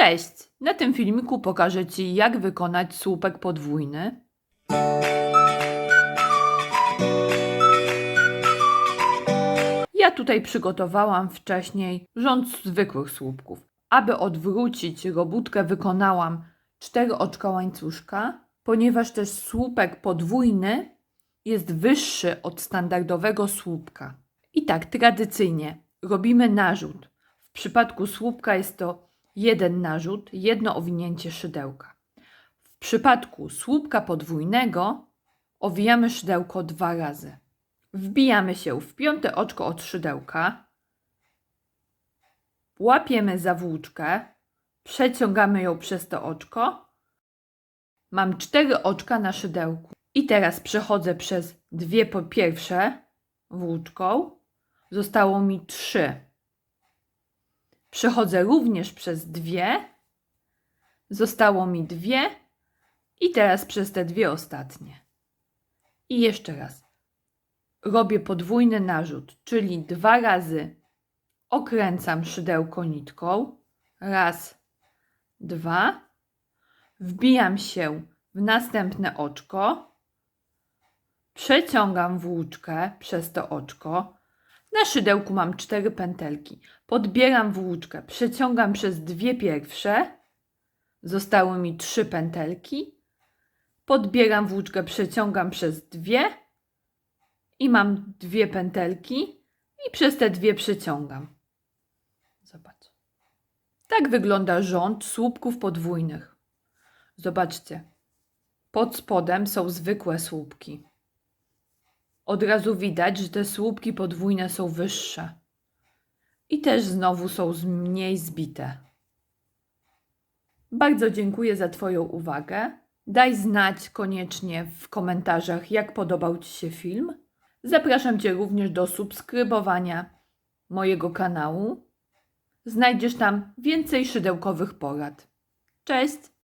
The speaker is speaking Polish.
Cześć! Na tym filmiku pokażę Ci, jak wykonać słupek podwójny. Ja tutaj przygotowałam wcześniej rząd zwykłych słupków. Aby odwrócić robótkę, wykonałam cztery oczka łańcuszka, ponieważ też słupek podwójny jest wyższy od standardowego słupka. I tak tradycyjnie robimy narzut. W przypadku słupka jest to jeden narzut, jedno owinięcie szydełka. W przypadku słupka podwójnego owijamy szydełko dwa razy. Wbijamy się w piąte oczko od szydełka, łapiemy za włóczkę, przeciągamy ją przez to oczko. Mam cztery oczka na szydełku. I teraz przechodzę przez dwie po pierwsze włóczką. Zostało mi trzy. Przechodzę również przez dwie. Zostało mi dwie. I teraz przez te dwie ostatnie. I jeszcze raz. Robię podwójny narzut, czyli dwa razy okręcam szydełko nitką. Raz, dwa. Wbijam się w następne oczko. Przeciągam włóczkę przez to oczko. Na szydełku mam cztery pętelki. Podbieram włóczkę, przeciągam przez dwie pierwsze. Zostały mi trzy pętelki. Podbieram włóczkę, przeciągam przez dwie i mam dwie pętelki i przez te dwie przeciągam. Zobacz. Tak wygląda rząd słupków podwójnych. Zobaczcie. Pod spodem są zwykłe słupki. Od razu widać, że te słupki podwójne są wyższe. I też znowu są mniej zbite. Bardzo dziękuję za Twoją uwagę. Daj znać koniecznie w komentarzach, jak podobał Ci się film. Zapraszam Cię również do subskrybowania mojego kanału. Znajdziesz tam więcej szydełkowych porad. Cześć!